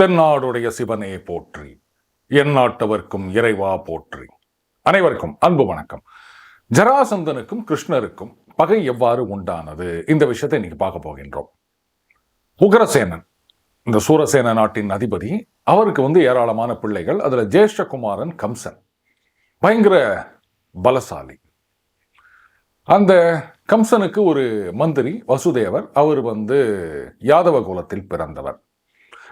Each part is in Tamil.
தென்னாடுடைய சிவனே போற்றி என் நாட்டவர்க்கும் இறைவா போற்றி. அனைவருக்கும் அன்பு வணக்கம். ஜராசந்தனுக்கும் கிருஷ்ணருக்கும் பகை எவ்வாறு உண்டானது? இந்த விஷயத்தை இன்னைக்கு பார்க்க போகின்றோம். உக்ரசேனன் இந்த சூரசேன நாட்டின் அதிபதி அவருக்கு வந்து ஏராளமான பிள்ளைகள். அதில் ஜேஷ்டகுமாரன் கம்சன் பயங்கர பலசாலி. அந்த கம்சனுக்கு ஒரு மந்திரி வசுதேவர். அவர் வந்து யாதவ குலத்தில் பிறந்தவர்.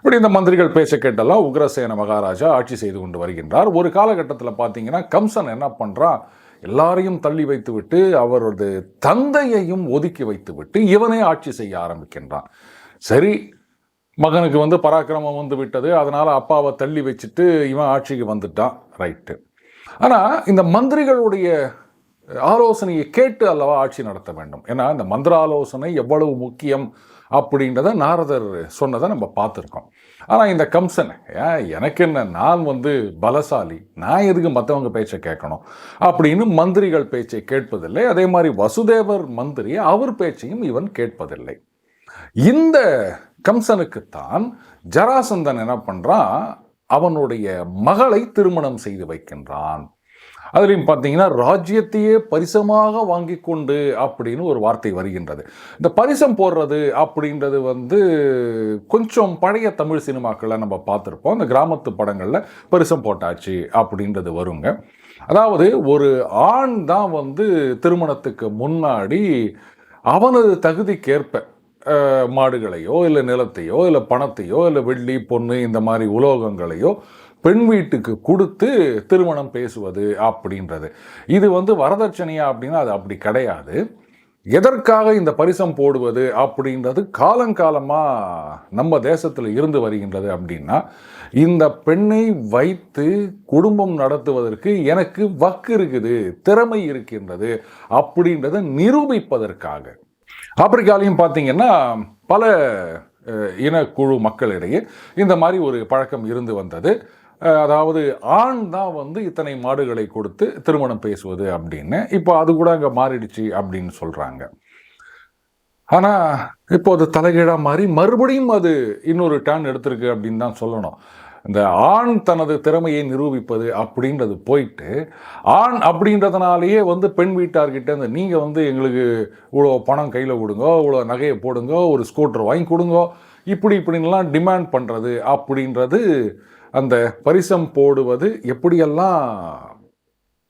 இப்படி இந்த மந்திரிகள் பேச கேட்டெல்லாம் உக்ரசேன மகாராஜா ஆட்சி செய்து கொண்டு வருகின்றார். ஒரு காலகட்டத்தில் பார்த்தீங்கன்னா கம்சன் என்ன பண்ணுறான் எல்லாரையும் தள்ளி வைத்துவிட்டு அவரது தந்தையையும் ஒதுக்கி வைத்துவிட்டு இவனே ஆட்சி செய்ய ஆரம்பிக்கின்றான். சரி மகனுக்கு வந்து பராக்கிரமம் வந்து விட்டது. அதனால் அப்பாவை தள்ளி வச்சுட்டு இவன் ஆட்சிக்கு வந்துட்டான். ரைட்டு ஆனால் இந்த மந்திரிகளுடைய ஆலோசனையை கேட்டு அல்லவா ஆட்சி நடத்த வேண்டும்? ஏன்னா இந்த மந்திர ஆலோசனை எவ்வளவு முக்கியம்? அப்படின்றத நாரதர் சொன்னதை நம்ம பார்த்துருக்கோம். ஆனால் இந்த கம்சன் எனக்கு என்ன? நான் வந்து பலசாலி. நான் எதுக்கு மற்றவங்க பேச்சை கேட்கணும்? அப்படின்னு மந்திரிகள் பேச்சை கேட்பதில்லை. அதே மாதிரி வசுதேவர் மந்திரி அவர் பேச்சையும் இவன் கேட்பதில்லை. இந்த கம்சனுக்குத்தான் ஜராசந்தன் என்ன பண்ணுறான் அவனுடைய மகளை திருமணம் செய்து வைக்கின்றான். அதுலேயும் பார்த்தீங்கன்னா ராஜ்யத்தையே பரிசமாக வாங்கி கொண்டு அப்படின்னு ஒரு வார்த்தை வருகின்றது. இந்த பரிசம் போடுறது அப்படின்றது வந்து கொஞ்சம் பழைய தமிழ் சினிமாக்களில் நம்ம பார்த்துருப்போம். இந்த கிராமத்து படங்களில் பரிசம் போட்டாச்சு அப்படின்றது வருங்க. அதாவது ஒரு ஆண் தான் வந்து திருமணத்துக்கு முன்னாடி அவனது தகுதிக்கேற்ப மாடுகளையோ இல்லை நிலத்தையோ இல்லை பணத்தையோ இல்லை வெள்ளி பொண்ணு இந்த மாதிரி உலோகங்களையோ பெண் வீட்டுக்கு கொடுத்து திருமணம் பேசுவது அப்படின்றது. இது வந்து வரதட்சணையா அப்படின்னா அது அப்படி கிடையாது. எதற்காக இந்த பரிசம் போடுவது அப்படின்றது காலங்காலமாக நம்ம தேசத்தில் இருந்து வருகின்றது அப்படின்னா இந்த பெண்ணை வைத்து குடும்பம் நடத்துவதற்கு எனக்கு வக்கு இருக்குது திறமை இருக்கின்றது அப்படின்றத நிரூபிப்பதற்காக. ஆப்பிரிக்காலையும் பார்த்தீங்கன்னா பல இனக்குழு மக்களிடையே இந்த மாதிரி ஒரு பழக்கம் இருந்து வந்தது. அதாவது ஆண் தான் வந்து இத்தனை மாடுகளை கொடுத்து திருமணம் பேசுவது அப்படின்னு. இப்போ அது கூட அங்கே மாறிடுச்சு அப்படின்னு சொல்கிறாங்க ஆனால் இப்போ அது தலைகீழாக மாறி மறுபடியும் அது இன்னொரு டேன் எடுத்திருக்கு அப்படின்னு தான் சொல்லணும். இந்த ஆண் தனது திறமையை நிரூபிப்பது அப்படின்றது போயிட்டு ஆண் அப்படின்றதுனாலேயே வந்து பெண் வீட்டார்கிட்ட இந்த நீங்கள் வந்து எங்களுக்கு இவ்வளோ பணம் கையில் கொடுங்க இவ்வளோ நகையை போடுங்க ஒரு ஸ்கூட்டர் வாங்கி கொடுங்க இப்படி இப்படின்லாம் டிமாண்ட் பண்ணுறது அப்படின்றது அந்த பரிசம் போடுவது எப்படியெல்லாம்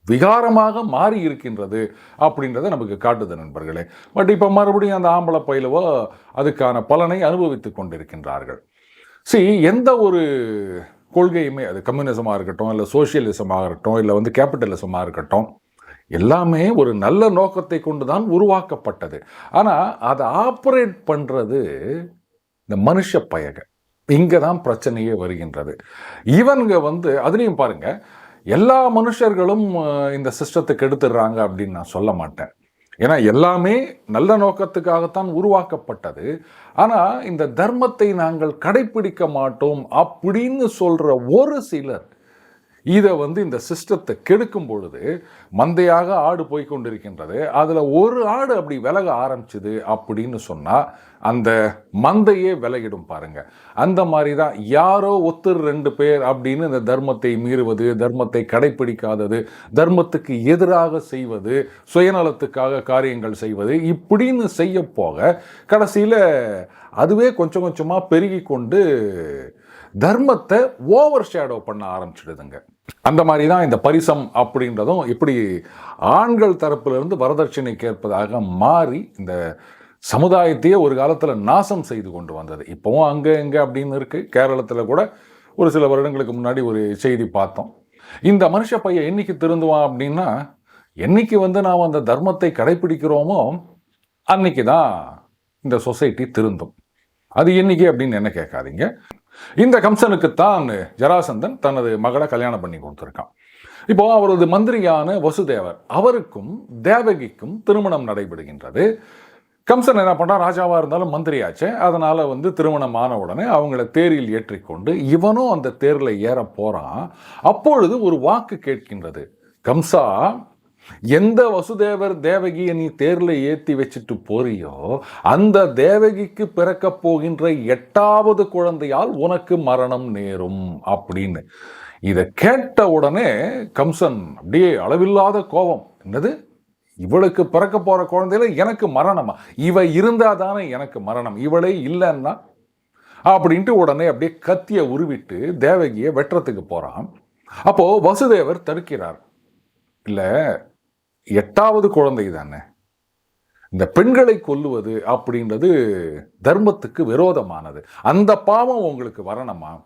விகாரமாக மாறி இருக்கின்றது அப்படின்றத நமக்கு காட்டுது நண்பர்களே. பட் இப்போ மறுபடியும் அந்த ஆம்பளை பயிலவோ அதுக்கான பலனை அனுபவித்துக் கொண்டிருக்கின்றார்கள். சி எந்த ஒரு கொள்கையுமே அது கம்யூனிசமாக இருக்கட்டும் இல்லை சோஷியலிசமாக இருக்கட்டும் இல்லை வந்து கேபிட்டலிசமாக இருக்கட்டும் எல்லாமே ஒரு நல்ல நோக்கத்தை கொண்டு தான் உருவாக்கப்பட்டது. ஆனால் அதை ஆப்ரேட் பண்ணுறது இந்த மனுஷ பயக. இங்கே தான் பிரச்சனையே வருகின்றது. இவனுங்க வந்து அதுலேயும் பாருங்கள் எல்லா மனுஷர்களும் இந்த சிஸ்டத்தை கெடுத்துடுறாங்க அப்படின்னு நான் சொல்ல மாட்டேன். ஏன்னா எல்லாமே நல்ல நோக்கத்துக்காகத்தான் உருவாக்கப்பட்டது. ஆனால் இந்த தர்மத்தை நாங்கள் கடைப்பிடிக்க மாட்டோம் அப்படின்னு சொல்கிற ஒரு சிலர் இதை வந்து இந்த சிஸ்டத்தை கெடுக்கும் பொழுது மந்தையாக ஆடு போய் கொண்டிருக்கின்றது. அதில் ஒரு ஆடு அப்படி விலக ஆரம்பிச்சுது அப்படின்னு சொன்னால் அந்த மந்தையே விலகிடும் பாருங்க. அந்த மாதிரி தான் யாரோ ஒருத்தர் ரெண்டு பேர் அப்படின்னு இந்த தர்மத்தை மீறுவது தர்மத்தை கடைப்பிடிக்காதது தர்மத்துக்கு எதிராக செய்வது சுயநலத்துக்காக காரியங்கள் செய்வது இப்படின்னு செய்ய போக கடைசியில் அதுவே கொஞ்சம் கொஞ்சமாக பெருகி கொண்டு தர்மத்தை ஓவர் ஷேடோ பண்ண ஆரம்பிச்சிடுதுங்க. அந்த மாதிரி தான் இந்த பரிசம் அப்படின்றதும் இப்படி ஆண்கள் தரப்பிலிருந்து வரதட்சணை கேட்பதாக மாறி இந்த சமுதாயத்தையே ஒரு காலத்தில் நாசம் செய்து கொண்டு வந்தது. இப்போவும் அங்கே இங்கே அப்படின்னு இருக்குது கேரளத்தில் கூட ஒரு சில வருடங்களுக்கு முன்னாடி ஒரு செய்தி பார்த்தோம். இந்த மனுஷ பையன் என்னைக்கு திருந்துவான் அப்படின்னா என்னைக்கு வந்து நாம் அந்த தர்மத்தை கடைப்பிடிக்கிறோமோ அன்னைக்கு தான் இந்த சொசைட்டி திருந்தும். அது என்னைக்கு அப்படின்னு என்ன கேட்காதீங்க. இந்த கம்சனுக்குத்தான் ஜராசந்தன் தனது மகளை கல்யாணம் பண்ணி கொடுத்துருக்கான். இப்போ அவரது மந்திரியான வசுதேவர் அவருக்கும் தேவகிக்கும் திருமணம் நடைபெறுகின்றது. கம்சன் என்ன பண்றான்? ராஜாவாக இருந்தாலும் மந்திரியாச்சே. அதனால் வந்து திருமணம் ஆன உடனே அவங்கள தேரில் ஏற்றிக்கொண்டு இவனும் அந்த தேரில் ஏற போகிறான் அப்பொழுது ஒரு வாக்கு கேட்கின்றது. கம்சா எந்த வசுதேவர் தேவகியை நீ தேர்ல ஏற்றி வச்சுட்டு போறியோ அந்த தேவகிக்கு பிறக்க போகின்ற எட்டாவது குழந்தையால் உனக்கு மரணம் நேரும் அப்படின்னு. இதை கேட்ட உடனே கம்சன் அப்படியே அளவில்லாத கோபம். என்னது? இவளுக்கு பிறக்க போகிற குழந்தையில எனக்கு மரணமா? இவ இருந்தா தானே எனக்கு மரணம். இவளே இல்லைன்னா? அப்படின்ட்டு உடனே அப்படியே கத்தியை உருவிட்டு தேவகியை வெட்டுறதுக்கு போகிறான் அப்போது வசுதேவர் தடுக்கிறார். இல்லை எட்டாவது குழந்தை தானே? இந்த பெண்களை கொல்லுவது அப்படின்றது தர்மத்துக்கு விரோதமானது. அந்த பாவம் உங்களுக்கு வரணுமா?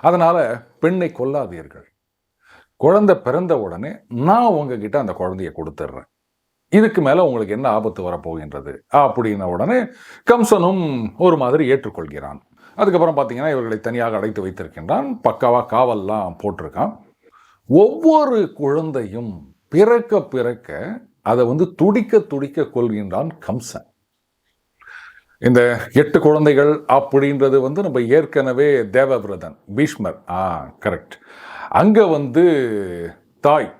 அதனால் பெண்ணை கொல்லாதீர்கள். குழந்தை பிறந்த உடனே நான் உங்ககிட்ட அந்த குழந்தைய கொடுத்துட்றேன் இதுக்கு மேலே உங்களுக்கு என்ன ஆபத்து வரப்போகின்றது? அப்படின்ன உடனே கம்சனும் ஒரு மாதிரி ஏற்றுக்கொள்கிறான். அதுக்கப்புறம் பார்த்தீங்கன்னா இவர்களை தனியாக அடைத்து வைத்திருக்கின்றான். பக்காவாக காவல்லாம் போட்டிருக்கான். ஒவ்வொரு குழந்தையும் பிறக்க பிறக்க அதை வந்து துடிக்க துடிக்க கொள்கின்றான் கம்சன். இந்த எட்டு குழந்தைகள் அப்படின்றது வந்து நம்ம ஏற்கனவே தேவவிரதன் பீஷ்மர். ஆ கரெக்ட் அங்கே வந்து தாய்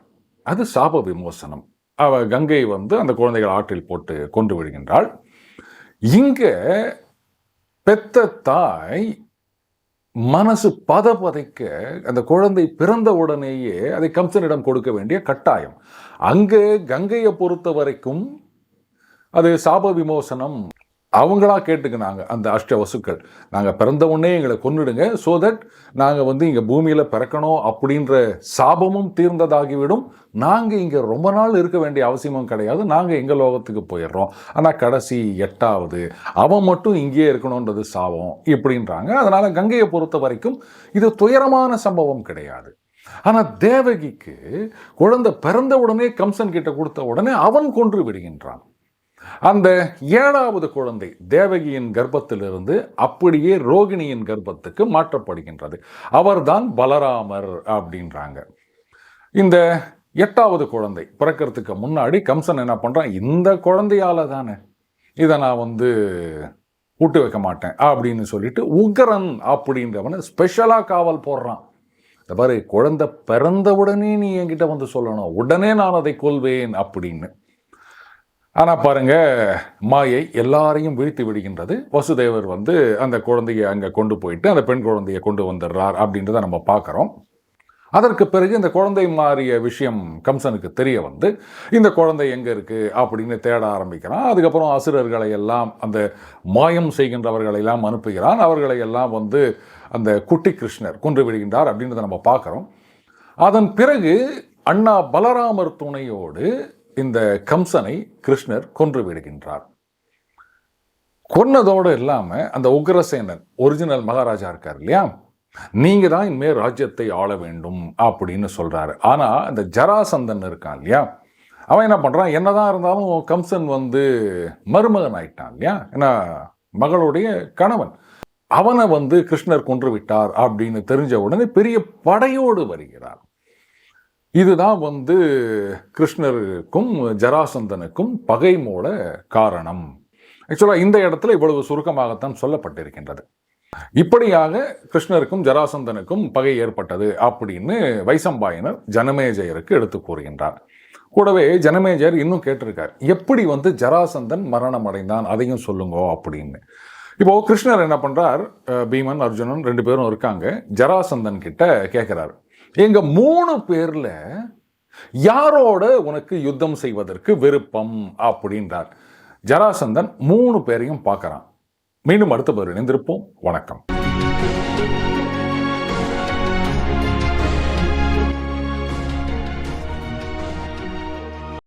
அது சாப விமோசனம். அவ கங்கை வந்து அந்த குழந்தைகள் ஆற்றில் போட்டு கொண்டு விடுகின்றாள். இங்கே பெத்த தாய் மனசு பத பதைக்க அந்த குழந்தை பிறந்த உடனேயே அதை கம்சனிடம் கொடுக்க வேண்டிய கட்டாயம். அங்கே கங்கையை பொறுத்த வரைக்கும் அது சாப விமோசனம். அவங்களா கேட்டுக்கினாங்க அந்த அஷ்ட வசுக்கள். நாங்கள் பிறந்த உடனே எங்களை கொன்னுடுங்க ஸோ தட் நாங்கள் வந்து இங்கே பூமியில் பிறக்கணும் அப்படின்ற சாபமும் தீர்ந்ததாகிவிடும். நாங்கள் இங்கே ரொம்ப நாள் இருக்க வேண்டிய அவசியமும் கிடையாது. நாங்கள் எங்கள் லோகத்துக்கு போயிடுறோம். ஆனால் கடைசி எட்டாவது அவன் மட்டும் இங்கேயே இருக்கணுன்றது சாபம் இப்படின்றாங்க. அதனால் கங்கையை பொறுத்த வரைக்கும் இது துயரமான சம்பவம் கிடையாது. ஆனால் தேவகிக்கு குழந்தை பிறந்த உடனே கம்சன் கிட்ட கொடுத்த உடனே அவன் கொன்று விடுகின்றான். அந்த ஏழாவது குழந்தை தேவகியின் கர்ப்பத்திலிருந்து அப்படியே ரோகிணியின் கர்ப்பத்துக்கு மாற்றப்படுகின்றது. அவர்தான் பலராமர் அப்படின்றாங்க. இந்த எட்டாவது குழந்தை பிறக்கிறதுக்கு முன்னாடி கம்சன் என்ன பண்ணுறான் இந்த குழந்தையால தானே இதை நான் வந்து விட்டு வைக்க மாட்டேன் அப்படின்னு சொல்லிட்டு உக்ரன் அப்படின்றவனை ஸ்பெஷலாக காவல் போடுறான். இந்த பாரு குழந்தை பிறந்த உடனே நீ என்கிட்ட வந்து சொல்லணும். உடனே நான் அதை கொள்வேன் அப்படின்னு. ஆனால் பாருங்க மாயை எல்லாரையும் வீழ்த்தி விடுகின்றது. வசுதேவர் வந்து அந்த குழந்தையை அங்கே கொண்டு போயிட்டு அந்த பெண் குழந்தையை கொண்டு வந்துடுறார் அப்படின்றத நம்ம பார்க்குறோம். அதற்கு பிறகு இந்த குழந்தை மாறிய விஷயம் கம்சனுக்கு தெரிய வந்து இந்த குழந்தை எங்கே இருக்குது அப்படின்னு தேட ஆரம்பிக்கிறான். அதுக்கப்புறம் அசுரர்களை எல்லாம் அந்த மாயம் செய்கின்றவர்களை எல்லாம் அனுப்புகிறான். அவர்களை எல்லாம் வந்து அந்த குட்டி கிருஷ்ணர் கொன்று விடுகின்றார் அப்படின்றத நம்ம பார்க்குறோம். அதன் பிறகு அண்ணா பலராமர் துணையோடு இந்த கம்சனை கிருஷ்ணர் கொன்று விடுகின்றார். கொன்னதோடு இல்லாமல் அந்த உக்ரசேனன் ஒரிஜினல் மகாராஜா இருக்கார் இல்லையா? நீங்கள் தான் இனிமேல் ராஜ்யத்தை ஆள வேண்டும் அப்படின்னு சொல்கிறாரு ஆனால் இந்த ஜராசந்தன் இருக்கான் இல்லையா? அவன் என்ன பண்ணுறான் என்னதான் இருந்தாலும் கம்சன் வந்து மருமகன் ஆயிட்டான் இல்லையா? ஏன்னா மகளுடைய கணவன். அவனை வந்து கிருஷ்ணர் கொன்று விட்டார் அப்படின்னு தெரிஞ்ச உடனே பெரிய படையோடு வருகிறார். இதுதான் வந்து கிருஷ்ணருக்கும் ஜராசந்தனுக்கும் பகை மூல காரணம் ஆக்சுவலாக இந்த இடத்துல இவ்வளவு சுருக்கமாகத்தான் சொல்லப்பட்டிருக்கின்றது. இப்படியாக கிருஷ்ணருக்கும் ஜராசந்தனுக்கும் பகை ஏற்பட்டது அப்படின்னு வைசம்பாயனர் ஜனமேஜயருக்கு எடுத்து கூறுகின்றார். கூடவே ஜனமேஜயர் இன்னும் கேட்டிருக்கார். எப்படி வந்து ஜராசந்தன் மரணம் அடைந்தான் அதையும் சொல்லுங்கோ அப்படின்னு. இப்போ கிருஷ்ணர் என்ன பண்றார்? பீமன் அர்ஜுனன் ரெண்டு பேரும் இருக்காங்க. ஜராசந்தன் கிட்ட கேட்குறாரு. எங்கள் மூணு பேரில் யாரோட உனக்கு யுத்தம் செய்வதற்கு விருப்பம் அப்படின்றார். ஜராசந்தன் மூணு பேரையும் பார்க்குறான். மீண்டும் அடுத்த பேர் இணைந்திருப்போம். வணக்கம்.